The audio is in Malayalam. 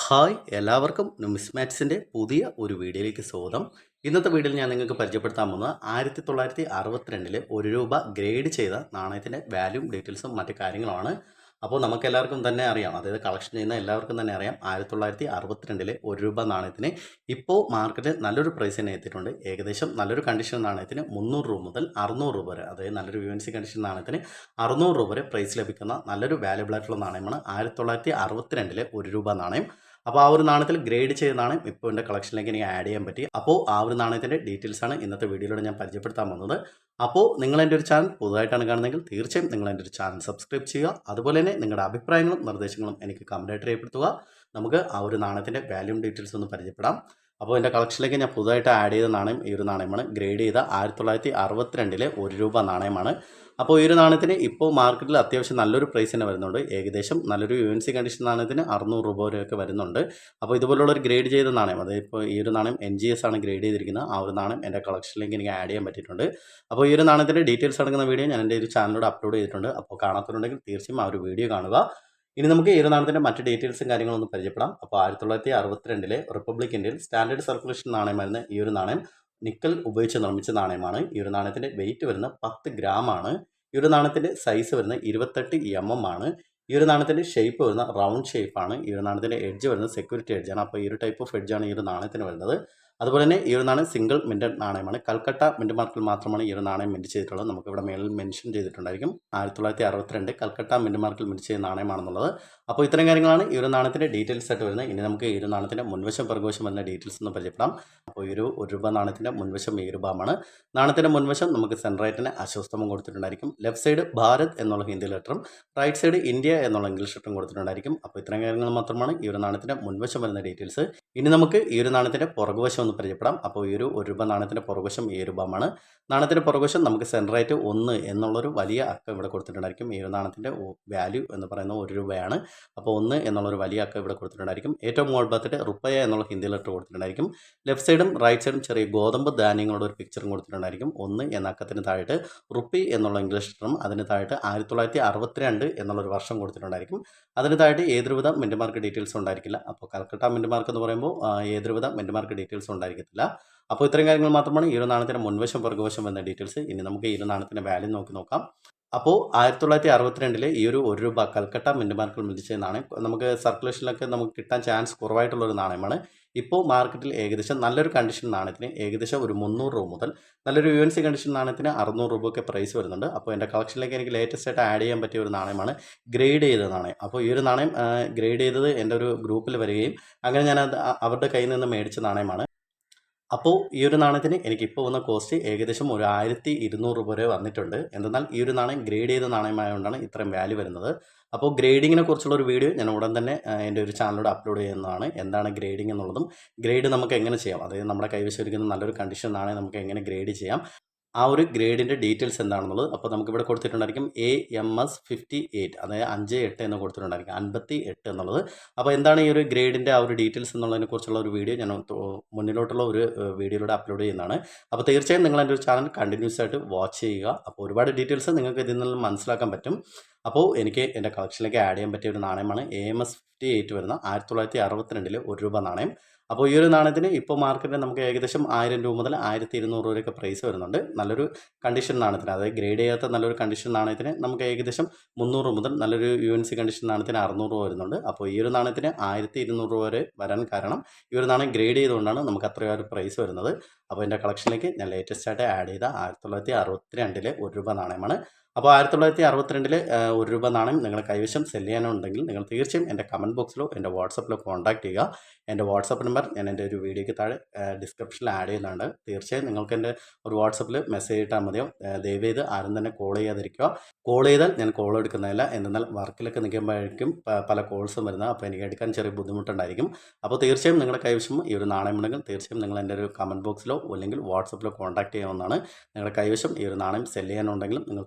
ഹായ് എല്ലാവർക്കും മിസ്മാറ്റ്സിന്റെ പുതിയ ഒരു വീഡിയോയിലേക്ക് സ്വാഗതം. ഇന്നത്തെ വീഡിയോയിൽ ഞാൻ നിങ്ങൾക്ക് പരിചയപ്പെടുത്താൻ പോകുന്നത് ആയിരത്തി തൊള്ളായിരത്തി അറുപത്തിരണ്ടിലെ ഒരു രൂപ ഗ്രേഡ് ചെയ്ത നാണയത്തിന്റെ വാല്യൂ ഡീറ്റെയിൽസും മറ്റു കാര്യങ്ങളുമാണ്. അപ്പോൾ നമുക്ക് എല്ലാവർക്കും തന്നെ അറിയാം. അതായത് കളക്ഷൻ ചെയ്യുന്ന എല്ലാവർക്കും തന്നെ അറിയാം. ആയിരത്തി തൊള്ളായിരത്തി അറുപത്തിരണ്ടിലെ ഒരു രൂപ നാണയത്തിന് ഇപ്പോൾ മാർക്കറ്റിൽ നല്ലൊരു പ്രൈസ് തന്നെ എത്തിയിട്ടുണ്ട്. ഏകദേശം നല്ലൊരു കണ്ടീഷൻ നാണയത്തിന് മുന്നൂറ് രൂപ മുതൽ അറുന്നൂറ് രൂപ വരെ അതായത് നല്ലൊരു യു എൻ സി കണ്ടീഷൻ നാണയത്തിന് അറുന്നൂറ് രൂപ വരെ പ്രൈസ് ലഭിക്കുന്ന നല്ലൊരു വാല്യബിൾ ആയിട്ടുള്ള നാണയമാണ് ആയിരത്തി തൊള്ളായിരത്തി അറുപത്തിരണ്ടിലെ ഒരു രൂപ നാണയം. അപ്പോൾ ആ ഒരു നാണയത്തിൽ ഗ്രേഡ് ചെയ്ത ഇപ്പോൾ എന്റെ കളക്ഷനിലേക്ക് എനിക്ക് ആഡ് ചെയ്യാൻ പറ്റി. അപ്പോൾ ആ ഒരു നാണയത്തിന്റെ ഡീറ്റെയിൽസ് ആണ് ഇന്നത്തെ വീഡിയോയിലൂടെ ഞാൻ പരിചയപ്പെടുത്താൻ വന്നത് അപ്പോൾ നിങ്ങൾ എന്റെ ഒരു ചാനൽ പുതുതായിട്ടാണ് കാണുന്നതെങ്കിൽ തീർച്ചയായും നിങ്ങൾ എന്റെ ഒരു ചാനൽ സബ്സ്ക്രൈബ് ചെയ്യുക. അതുപോലെ തന്നെ നിങ്ങളുടെ അഭിപ്രായങ്ങളും നിർദ്ദേശങ്ങളും എനിക്ക് കമന്റായിട്ട് രേഖപ്പെടുത്തുക. നമുക്ക് ആ ഒരു നാണയത്തിന്റെ വാല്യൂ ഡീറ്റെയിൽസ് ഒന്ന് പരിചയപ്പെടാം. അപ്പോൾ എന്റെ കളക്ഷനിലേക്ക് ഞാൻ പുതുതായിട്ട് ആഡ് ചെയ്ത നാണയം ഈ ഒരു നാണയമാണ്. ഗ്രേഡ് ചെയ്ത ആയിരത്തി തൊള്ളായിരത്തി അറുപത്തിരണ്ടിലെ ഒരു രൂപ നാണയമാണ്. അപ്പോൾ ഈ ഒരു നാണയത്തിന് ഇപ്പോൾ മാർക്കറ്റിൽ അത്യാവശ്യം നല്ലൊരു പ്രൈസ് തന്നെ വരുന്നുണ്ട്. ഏകദേശം നല്ലൊരു യു എൻ സി കണ്ടീഷൻ നാണയത്തിന് അറുന്നൂറ് രൂപ വരെയൊക്കെ വരുന്നുണ്ട്. അപ്പോൾ ഇതുപോലുള്ള ഒരു ഗ്രേഡ് ചെയ്ത നാണയം അതായത് ഇപ്പോൾ ഈ ഒരു നാണയം എൻ ജി എസ് ആണ് ഗ്രേഡ് ചെയ്തിരിക്കുന്നത്. ആ ഒരു നാണയം എന്റെ കളക്ഷനിലേക്ക് എനിക്ക് ആഡ് ചെയ്യാൻ പറ്റിയിട്ടുണ്ട്. അപ്പോൾ ഈ ഒരു നാണയത്തിന്റെ ഡീറ്റെയിൽസ് അടങ്ങുന്ന വീഡിയോ ഞാൻ എന്റെ ഒരു ചാനലിലൂടെ അപ്ലോഡ് ചെയ്തിട്ടുണ്ട്. അപ്പോൾ കാണാത്തവരുണ്ടെങ്കിൽ തീർച്ചയായും ആ ഒരു വീഡിയോ കാണുക. ഇനി നമുക്ക് ഈ ഒരു നാണയത്തിന്റെ മറ്റ് ഡീറ്റെയിൽസും കാര്യങ്ങളൊന്നും പരിചയപ്പെടാം. അപ്പോൾ ആയിരത്തി തൊള്ളായിരത്തി അറുപത്തിരണ്ടിലെ റിപ്പബ്ലിക് ഇന്ത്യയിൽ സ്റ്റാൻഡേർഡ് സർക്കുലേഷൻ നാണയമായിരുന്ന ഈ ഒരു നാണയം നിക്കൽ ഉപയോഗിച്ച് നിർമ്മിച്ച നാണയമാണ്. ഈ ഒരു നാണയത്തിന്റെ വെയിറ്റ് വരുന്ന പത്ത് ഗ്രാം ആണ് ഈ ഒരു നാണയത്തിന്റെ സൈസ് വരുന്ന ഇരുപത്തെട്ട് എം എം ആണ്. ഈ ഒരു നാണയത്തിന്റെ ഷേപ്പ് വരുന്ന റൗണ്ട് ഷേപ്പാണ്. ഈ ഒരു നാണയത്തിന്റെ എഡ്ജ് വരുന്നത് സെക്യൂരിറ്റി എഡ്ജാണ് അപ്പോൾ ഈ ഒരു ടൈപ്പ് ഓഫ് എഡ്ജാണ് ഈ ഒരു നാണയത്തിന് വരുന്നത്. അതുപോലെ തന്നെ ഈ ഒരു നാണയം സിംഗിൾ മിന്റഡ് നാണയമാണ്. കൽക്കട്ട മിന്റ് മാർക്കിൽ മാത്രമാണ് ഈ ഒരു നാണയം മിന്റ് ചെയ്തിട്ടുള്ളത്. നമുക്ക് ഇവിടെ മേളിൽ മെൻഷൻ ചെയ്തിട്ടുണ്ടായിരിക്കും. ആയിരത്തി തൊള്ളായിരത്തി അറുപത്തിരണ്ട് കൽക്കട്ട മിന്റ് മാർക്കിൽ മിന്റ് ചെയ്ത നാണയമാണെന്നുള്ളത്. അപ്പോൾ ഇത്തരം കാര്യങ്ങളാണ് ഈ ഒരു നാണയത്തിന്റെ ഡീറ്റെയിൽസ് ആയിട്ട് വരുന്നത്. ഇനി നമുക്ക് ഈ ഒരു നാണയത്തിന്റെ മുൻവശം പ്രകോശം വരുന്ന ഡീറ്റെയിൽസ് ഒന്ന് പരിചയപ്പെടാം. അപ്പോൾ ഈ ഒരു ഒരു രൂപ നാണയത്തിന്റെ മുൻവശം ഈ രൂപമാണ് നാണയത്തിന്റെ മുൻവശം നമുക്ക് സെൻട്രൈറ്റിന് അശ്വസ്തമം കൊടുത്തിട്ടുണ്ടായിരിക്കും. ലെഫ്റ്റ് സൈഡ് ഭാരത് എന്നുള്ള ഹിന്ദി ലെറ്ററും റൈറ്റ് സൈഡ് ഇന്ത്യ എന്നുള്ള ഇംഗ്ലീഷ് ലെറ്ററും കൊടുത്തിട്ടുണ്ടായിരിക്കും. അപ്പോൾ ഇത്തരം കാര്യങ്ങൾ മാത്രമാണ് ഈ ഒരു നാണയത്തിന്റെ മുൻവശം വരുന്ന ഡീറ്റെയിൽസ് ഇനി നമുക്ക് ഈ ഒരു നാണയത്തിന്റെ പുറകുവശം ഒന്ന് പരിചയപ്പെടാം. അപ്പോൾ ഈ ഒരു ഒരു രൂപ നാണയത്തിന്റെ പുറകുവശം ഈ രൂപമാണ്. നാണയത്തിന്റെ പുറകുവശം നമുക്ക് സെൻട്രൈറ്റ് ഒന്ന് എന്നുള്ളൊരു വലിയ അക്കം ഇവിടെ കൊടുത്തിട്ടുണ്ടായിരിക്കും. ഈ ഒരു നാണയത്തിന്റെ വാല്യൂ എന്ന് പറയുന്നത് ഒരു രൂപയാണ്. അപ്പോൾ ഒന്ന് എന്നുള്ളൊരു വലിയ അക്കം ഇവിടെ കൊടുത്തിട്ടുണ്ടായിരിക്കും. ഏറ്റവും മുകൾ ഭാഗത്തിട്ട് റുപ്പയ എന്നുള്ള ഹിന്ദി ലെറ്റർ കൊടുത്തിട്ടുണ്ടായിരിക്കും. ലെഫ്റ്റ് സൈഡും റൈറ്റ് സൈഡും ചെറിയ ഗോതമ്പ് ധാന്യങ്ങളുടെ ഒരു പിക്ചറും കൊടുത്തിട്ടുണ്ടായിരിക്കും. ഒന്ന് എന്ന അക്കത്തിന് താഴെ റുപ്പി എന്നുള്ള ഇംഗ്ലീഷ് ലെറ്ററും അതിന് താഴെ ആയിരത്തി തൊള്ളായിരത്തി അറുപത്തിരണ്ട് എന്നുള്ളൊരു വർഷം കൊടുത്തിട്ടുണ്ടായിരിക്കും. അതിന് താഴെ ഏതൊരുവിധ മിന്റ് മാർക്ക് ഡീറ്റെയിൽസ് ഉണ്ടായിരിക്കില്ല. അപ്പോൾ കൽക്കട്ട മിന്റ് മാർക്ക് എന്ന് പറയുമ്പോൾ ഏതൊരുവിധ മെന്റ് മാർക്ക് ഡീറ്റെയിൽസ് ഉണ്ടായിരിക്കത്തില്ല. അപ്പോൾ ഇത്രയും കാര്യങ്ങൾ മാത്രമാണ് ഈ ഒരു നാണയത്തിന്റെ മുൻവശം പുറകുവശം എന്ന ഡീറ്റെയിൽസ്. ഇനി നമുക്ക് ഈ ഒരു നാണയത്തിന്റെ വാല്യൂ നോക്കി നോക്കാം. അപ്പോൾ ആയിരത്തി തൊള്ളായിരത്തി അറുപത്തിരണ്ടിലെ ഈ ഒരു ഒരു രൂപ കൽക്കട്ട മിന്റ് മാർക്കിൽ മിതിച്ച നാണയം നമുക്ക് സർക്കുലേഷനിലൊക്കെ നമുക്ക് കിട്ടാൻ ചാൻസ് കുറവായിട്ടുള്ള ഒരു നാണയമാണ്. ഇപ്പോൾ മാർക്കറ്റിൽ ഏകദേശം നല്ലൊരു കണ്ടീഷൻ നാണയത്തിന് ഏകദേശം ഒരു മുന്നൂറ് രൂപ മുതൽ നല്ലൊരു യു എൻ സി കണ്ടീഷൻ നാണയത്തിന് അറുന്നൂറ് രൂപയൊക്കെ പ്രൈസ് വരുന്നുണ്ട്. അപ്പോൾ എന്റെ കളക്ഷനിലേക്ക് എനിക്ക് ലേറ്റസ്റ്റ് ആയിട്ട് ആഡ് ചെയ്യാൻ പറ്റിയ ഒരു നാണയമാണ് ഗ്രേഡ് ചെയ്ത നാണയം. അപ്പോൾ ഈ ഒരു നാണയം ഗ്രേഡ് ചെയ്തത് എന്റെ ഒരു ഗ്രൂപ്പിൽ വരികയും അങ്ങനെ ഞാൻ അവരുടെ കയ്യിൽ നിന്ന് മേടിച്ച നാണയമാണ്. അപ്പോൾ ഈ ഒരു നാണയത്തിന് എനിക്കിപ്പോൾ വന്ന കോസ്റ്റ് ഏകദേശം ഒരു ആയിരത്തി ഇരുന്നൂറ് രൂപ വരെ വന്നിട്ടുണ്ട്. എന്തെന്നാൽ ഈ ഒരു നാണയം ഗ്രേഡ് ചെയ്ത നാണയമായതുകൊണ്ടാണ് ഇത്രയും വാല്യൂ വരുന്നത്. അപ്പോൾ ഗ്രേഡിങ്ങിനെ കുറിച്ചുള്ള ഒരു വീഡിയോ ഞാൻ ഉടൻ തന്നെ എന്റെ ഒരു ചാനലിലൂടെ അപ്ലോഡ് ചെയ്യുന്നതാണ്. എന്താണ് ഗ്രേഡിംഗ് എന്നുള്ളതും ഗ്രേഡ് നമുക്ക് എങ്ങനെ ചെയ്യാം? അതായത് നമ്മുടെ കൈവശം ഇരിക്കുന്ന നല്ലൊരു കണ്ടീഷൻ നാണയം നമുക്ക് എങ്ങനെ ഗ്രേഡ് ചെയ്യാം? ആ ഒരു ഗ്രേഡിന്റെ ഡീറ്റെയിൽസ് എന്താണെന്നുള്ളത് അപ്പോൾ നമുക്കിവിടെ കൊടുത്തിട്ടുണ്ടായിരിക്കും A M S fifty eight അതായത് അഞ്ച് എട്ട് എന്ന് കൊടുത്തിട്ടുണ്ടായിരിക്കും അൻപത്തി എട്ട് എന്നുള്ളത്. അപ്പോൾ എന്താണ് ഈ ഒരു ഗ്രേഡിന്റെ ആ ഒരു ഡീറ്റെയിൽസ് എന്നുള്ളതിനെ കുറിച്ചുള്ള ഒരു വീഡിയോ ഞാൻ മുന്നിലോട്ടുള്ള ഒരു വീഡിയോയിലൂടെ അപ്ലോഡ് ചെയ്യുന്നതാണ്. അപ്പോൾ തീർച്ചയായും നിങ്ങൾ എന്റെ ഒരു ചാനൽ കണ്ടിന്യൂസ് ആയിട്ട് വാച്ച് ചെയ്യുക. അപ്പോൾ ഒരുപാട് ഡീറ്റെയിൽസ് നിങ്ങൾക്ക് ഇതിൽ നിന്ന് മനസ്സിലാക്കാൻ പറ്റും. അപ്പോൾ എനിക്ക് എന്റെ കളക്ഷനിലേക്ക് ആഡ് ചെയ്യാൻ പറ്റിയ ഒരു നാണയമാണ് A M S fifty eight വരുന്ന ആയിരത്തി തൊള്ളായിരത്തി അറുപത്തിരണ്ടിലെ ഒരു രൂപ നാണയം. അപ്പോൾ ഈ ഒരു നാണയത്തിന് ഇപ്പോൾ മാർക്കറ്റിൽ നമുക്ക് ഏകദേശം ആയിരം രൂപ മുതൽ ആയിരത്തി ഇരുന്നൂറ് രൂപയൊക്കെ പ്രൈസ് വരുന്നുണ്ട്. നല്ലൊരു കണ്ടീഷൻ നാണയത്തിന് അതായത് ഗ്രേഡ് ചെയ്യാത്ത നല്ലൊരു കണ്ടീഷൻ നാണയത്തിന് നമുക്ക് ഏകദേശം മുന്നൂറ് മുതൽ നല്ലൊരു യു എൻ സി കണ്ടീഷൻ നാണയത്തിന് അറുന്നൂറ് രൂപ വരുന്നുണ്ട്. അപ്പോൾ ഈ ഒരു നാണയത്തിന് ആയിരത്തി ഇരുന്നൂറ് രൂപ വരെ വരാൻ കാരണം ഈ ഒരു നാണയം ഗ്രേഡ് ചെയ്തുകൊണ്ടാണ് നമുക്ക് അത്രയും ഒരു പ്രൈസ് വരുന്നത്. അപ്പോൾ എന്റെ കളക്ഷനിലേക്ക് ഞാൻ ലേറ്റസ്റ്റ് ആയിട്ട് ആഡ് ചെയ്ത ആയിരത്തി തൊള്ളായിരത്തി അറുപത്തി രണ്ടിലെ ഒരു രൂപ നാണയമാണ് അപ്പോൾ ആയിരത്തി തൊള്ളായിരത്തി അറുപത്തിരണ്ടിൽ ഒരു രൂപ നാണയം നിങ്ങൾ കൈവശം സെൽ ചെയ്യാനുണ്ടെങ്കിൽ നിങ്ങൾ തീർച്ചയായും എന്റെ കമന്റ് ബോക്സിലോ എന്റെ വാട്സപ്പിലോ കോൺടാക്ട് ചെയ്യുക. എന്റെ വാട്സപ്പ് നമ്പർ ഞാൻ എന്റെ ഒരു വീഡിയോയ്ക്ക് താഴെ ഡിസ്ക്രിപ്ഷനിൽ ആഡ് ചെയ്യുന്നുണ്ട്. തീർച്ചയായും നിങ്ങൾക്ക് എന്റെ ഒരു വാട്സപ്പിൽ മെസ്സേജ് ഇട്ടാൽ മതിയോ? ദയവ് ചെയ്ത് ആരും തന്നെ കോൾ ചെയ്യാതിരിക്കുക. കോൾ ചെയ്താൽ ഞാൻ കോൾ എടുക്കുന്നതല്ല. എന്നാൽ വർക്കിലൊക്കെ നിൽക്കുമ്പോഴേക്കും പല കോൾസും വരുന്നത്. അപ്പോൾ എനിക്ക് എടുക്കാൻ ചെറിയ ബുദ്ധിമുട്ടുണ്ടായിരിക്കും. അപ്പോൾ തീർച്ചയായും നിങ്ങളുടെ കൈവശം ഈ ഒരു നാണയം ഉണ്ടെങ്കിൽ തീർച്ചയായും നിങ്ങൾ എന്റെ ഒരു കമന്റ് ബോക്സിലോ അല്ലെങ്കിൽ വാട്സപ്പിലോ കോൺടാക്ട് ചെയ്യാവുന്നതാണ്. നിങ്ങളുടെ കൈവശം ഈ ഒരു നാണയം സെൽ ചെയ്യാനുണ്ടെങ്കിലും നിങ്ങൾ